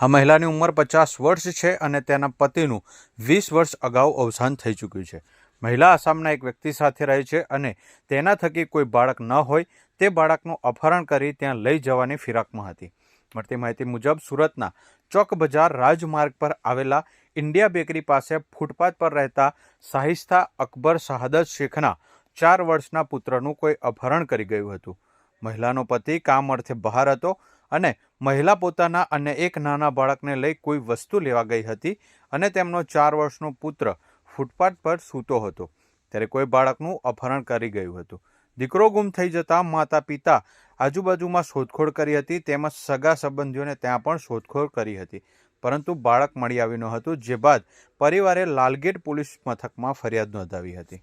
આ મહિલાની ઉંમર પચાસ વર્ષ છે અને તેના પતિનું વીસ વર્ષ અગાઉ અવસાન થઈ ચૂક્યું છે. મહિલા આસામના એક વ્યક્તિ સાથે રહે છે અને તેના થકી કોઈ બાળક ન હોય તે બાળકનું અપહરણ કરી ત્યાં લઈ જવાની ફિરાકમાં હતી. મળતી માહિતી મુજબ સુરતના ચોક બજાર રાજમાર્ગ પર આવેલા ઇન્ડિયા બેકરી પાસે ફૂટપાથ પર રહેતા સાહિસ્તા અકબર શહાદત શેખના ચાર વર્ષના પુત્રનું કોઈ અપહરણ કરી ગયું હતું. મહિલાનો પતિ કામ અર્થે બહાર હતો અને મહિલા પોતાના અને એક નાના બાળકને લઈ કોઈ વસ્તુ લેવા ગઈ હતી અને તેમનો ચાર વર્ષનો પુત્ર ફૂટપાથ પર સૂતો હતો. ત્યારે કોઈ બાળકનું અપહરણ કરી ગયું હતું. દીકરો ગુમ થઈ જતા માતા પિતા આજુબાજુમાં શોધખોળ કરી હતી તેમજ સગા સંબંધીઓને ત્યાં પણ શોધખોળ કરી હતી. પરંતુ બાળક મળી આવ્યું ન હતું, જે બાદ પરિવારે લાલગેટ પોલીસ મથકમાં ફરિયાદ નોંધાવી હતી.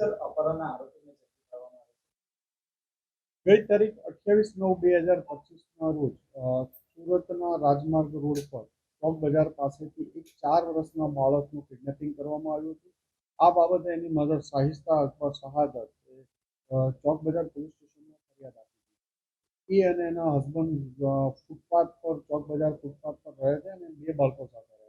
જી સર અપહરણના આરોપીને ઝડપી કરવામાં આવે ગઈ તારીખ અઠ્યાવીસ નવ બે હજાર પચીસના રોજ સુરતના રાજમાર્ગ રોડ પર ચોક બજાર પાસેથી એક ચાર વર્ષના બાળકનું કિડનેપિંગ કરવામાં આવ્યું હતું. આ બાબતે એની મધર સાહિસ્તા અથવા શહાદત ચોક બજાર પોલીસ સ્ટેશનમાં ફરિયાદ આપી હતી. એ અને એના હસબન્ડ ફૂટપાથ પર, ચોક બજાર ફૂટપાથ પર રહે છે અને બે બાળકો સાથે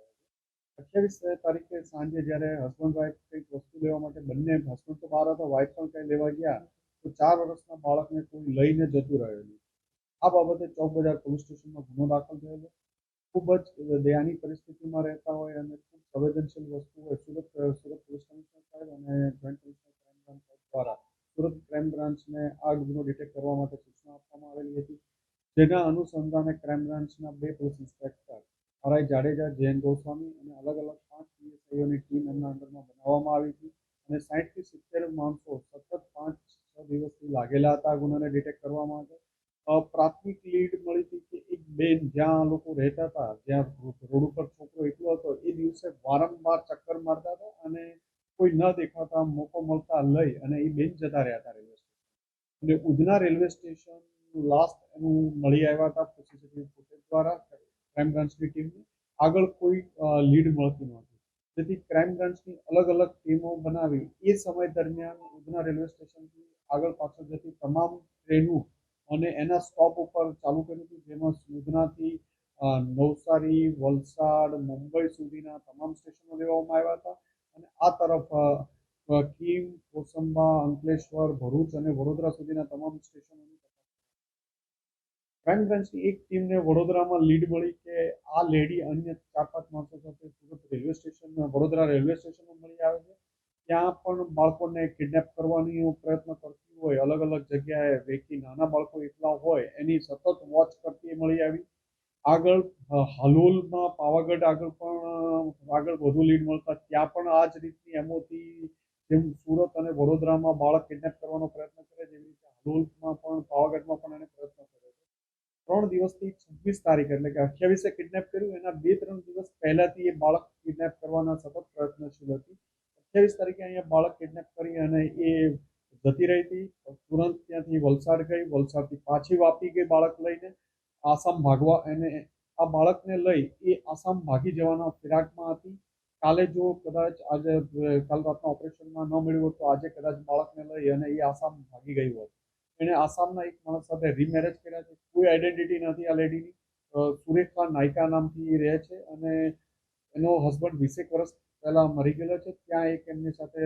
અઠ્યાવીસ તારીખે સાંજે જ્યારે હસબન્ડ વાઈફ વસ્તુ લેવા માટે બંને હસબન્ડ તો બહાર હતા વાઈફ પણ કંઈ લેવા ગયા, તો ચાર વર્ષના બાળકને કોઈ લઈને જતું રહેલું આ બાબતે ચોક બજાર પોલીસ સ્ટેશનમાં ગુનો દાખલ થયેલો. ખૂબ જ દયાની પરિસ્થિતિમાં રહેતા હોય અને ખૂબ સંવેદનશીલ વસ્તુ હોય, સુરત સુરત પોલીસ કમિશનર સાહેબ અને જોઈન્ટ કમિશનર ક્રાઇમ બ્રાન્ચ દ્વારા સુરત ક્રાઇમ બ્રાન્ચને આ ગુનો ડિટેક્ટ કરવા માટે સૂચના આપવામાં આવેલી હતી. જેના અનુસંધાને ક્રાઇમ બ્રાન્ચના બે police inspector R I Jadeja, Jayant Goswami અલગ અલગ પાંચ પીએસઆઈઓની ટીમ એમના અંદરમાં બનાવવામાં આવી હતી અને સાહીઠથી સિત્તેર માણસો સતત પાંચ છ દિવસથી લાગેલા હતા ગુનાને ડિટેક્ટ કરવા માટે. પ્રાથમિક લીડ મળી હતી કે એક બેન જ્યાં લોકો રહેતા હતા, જ્યાં રોડ ઉપર છોકરો એકલો હતો, એ દિવસે વારંવાર ચક્કર મારતા હતા અને કોઈ ન દેખાતા મોકો મળતા લઈ અને એ બેન જતા રહ્યા હતા રેલવે સ્ટેશન અને ઉધના રેલવે સ્ટેશન લાસ્ટ એનું મળી આવ્યા હતા સીસીટીવી ફૂટેજ દ્વારા ક્રાઇમ બ્રાન્ચની ટીમને. આગળ કોઈ લીડ મળતી નહોતી. જેથી ક્રાઇમ બ્રાન્ચની અલગ અલગ ટીમો બનાવી એ સમય દરમિયાન ઉધના રેલવે સ્ટેશનથી આગળ પાછળ જતી તમામ ટ્રેનો અને એના સ્ટોપ ઉપર ચાલુ કર્યું હતું, જેમાં ઉધનાથી નવસારી, વલસાડ, મુંબઈ સુધીના તમામ સ્ટેશનો લેવામાં આવ્યા હતા. અને આ તરફ કીમ કોસંબા, અંકલેશ્વર, ભરૂચ અને વડોદરા સુધીના તમામ સ્ટેશનોની ક્રાઇમ બ્રાન્ચની એક ટીમને વડોદરામાં લીડ મળી કે આ લેડી અન્ય ચાર પાંચ માણસો સાથે Surat railway station Vadodara railway સ્ટેશનમાં મળી આવે છે. ત્યાં પણ બાળકોને કિડનેપ કરવાની પ્રયત્ન કરતી હોય, અલગ અલગ જગ્યાએ વેકી નાના બાળકો એકલા હોય, એની સતત વોચ કરતી મળી આવી. આગળ હાલોલમાં પાવાગઢ આગળ પણ આગળ વધુ લીડ મળતા, ત્યાં પણ આ જ રીતની એમઓથી જેમ સુરત અને વડોદરામાં બાળક કિડનેપ કરવાનો પ્રયત્ન કરે, જેવી રીતે હાલોલમાં પણ, પાવાગઢમાં પણ એને પ્રયત્ન ત્રણ દિવસથી છવ્વીસ તારીખ એટલે કે અઠ્યાવીસે કિડનેપ કર્યું. એના બે ત્રણ દિવસ પહેલાથી એ બાળક કિડનેપ કરવાના સતત પ્રયત્નશીલ હતી. અઠ્યાવીસ તારીખે અહીંયા બાળક કિડનેપ કરી અને એ જતી રહી હતી. તુરંત ત્યાંથી વલસાડ ગઈ. વલસાડથી પાછી વાપી ગઈ બાળક લઈને. આસામ ભાગવા એને આ બાળકને લઈ એ આસામ ભાગી જવાના ફિરાકમાં હતી. કાલે જો કદાચ આજે, કાલ રાતના ઓપરેશનમાં ન મળ્યું હોત તો આજે કદાચ બાળકને લઈ અને એ આસામ ભાગી ગયું હોત. એણે આસામના એક માણસ સાથે રીમેરેજ કર્યા છે. કોઈ આઈડેન્ટિટી નથી આ લેડીની સુરેખા નાયકા નામથી એ રહે છે અને એનો હસબન્ડ વીસેક વર્ષ પહેલાં મરી ગયેલો છે. ત્યાં એક એમની સાથે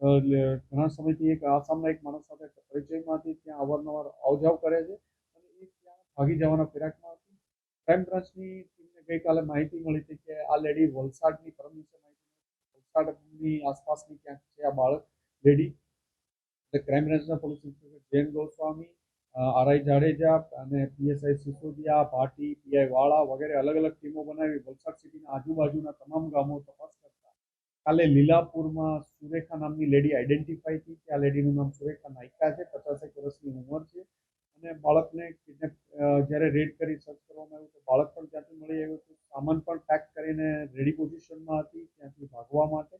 ઘણા સમયથી એક આસામના એક માણસ સાથે પરિચયમાંથી ત્યાં અવારનવાર આવજાવ કરે છે અને એ ત્યાં ભાગી જવાના ફિરાકમાં હતી. ક્રાઇમ બ્રાન્ચની ટીમને ગઈકાલે માહિતી મળી હતી કે આ લેડી વલસાડની પરમિશન વલસાડની આસપાસની ક્યાંક છે આ બાળક લેડી ક્રાઇમ બ્રાન્ચના police inspector Jain Goswami R I Jadeja અને પીએસઆઈ સિસોદિયા ભાટી પીઆઈ વાળા વગેરે અલગ અલગ ટીમો બનાવી વલસાડ સિટીના આજુબાજુના તમામ ગામો તપાસ કરતા. કાલે લીલાપુરમાં સુરેખા નામની લેડી આઈડેન્ટિફાઈ થઈ કે આ લેડીનું નામ સુરેખા નાયકા છે, પચાસેક વર્ષની ઉંમર છે. અને બાળકને કિડનેપ જ્યારે રેડ કરી સર્ચ કરવામાં આવ્યું તો બાળક પણ ત્યાંથી મળી આવ્યું હતું. સામાન પણ પેક કરીને રેડી પોઝિશનમાં હતી, ત્યાંથી ભાગવા માટે.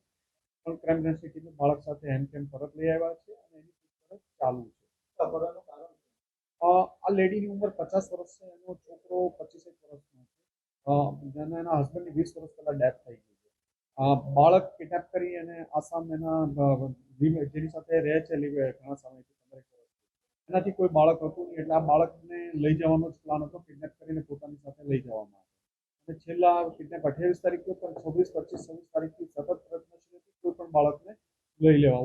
પણ ક્રાઇમ બ્રાન્ચની ટીમે બાળક સાથે હેન્ડ પરત લઈ આવ્યા છે. ચાલુ છે. આ લેડીની ઉંમર પચાસ વર્ષ છે, એનો છોકરો પચીસેક વર્ષનો છે. જેને એના હસબન્ડની વીસ વર્ષ પહેલાં ડેથ થઈ ગઈ છે. બાળક કિડનેપ કરી અને આસામ એના જેની સાથે રહે છે ઘણા સમયથી એનાથી કોઈ બાળક હતું નહીં, એટલે આ બાળકને લઈ જવાનો જ પ્લાન હતો કિડનેપ કરીને પોતાની સાથે લઈ જવામાં આવ્યો અને છેલ્લા કિડનેપ અઠ્યાવીસ તારીખે પણ છવ્વીસ, પચીસ, છવ્વીસ તારીખથી સતત પ્રયત્નશીલ કોઈ પણ બાળકને લઈ લેવા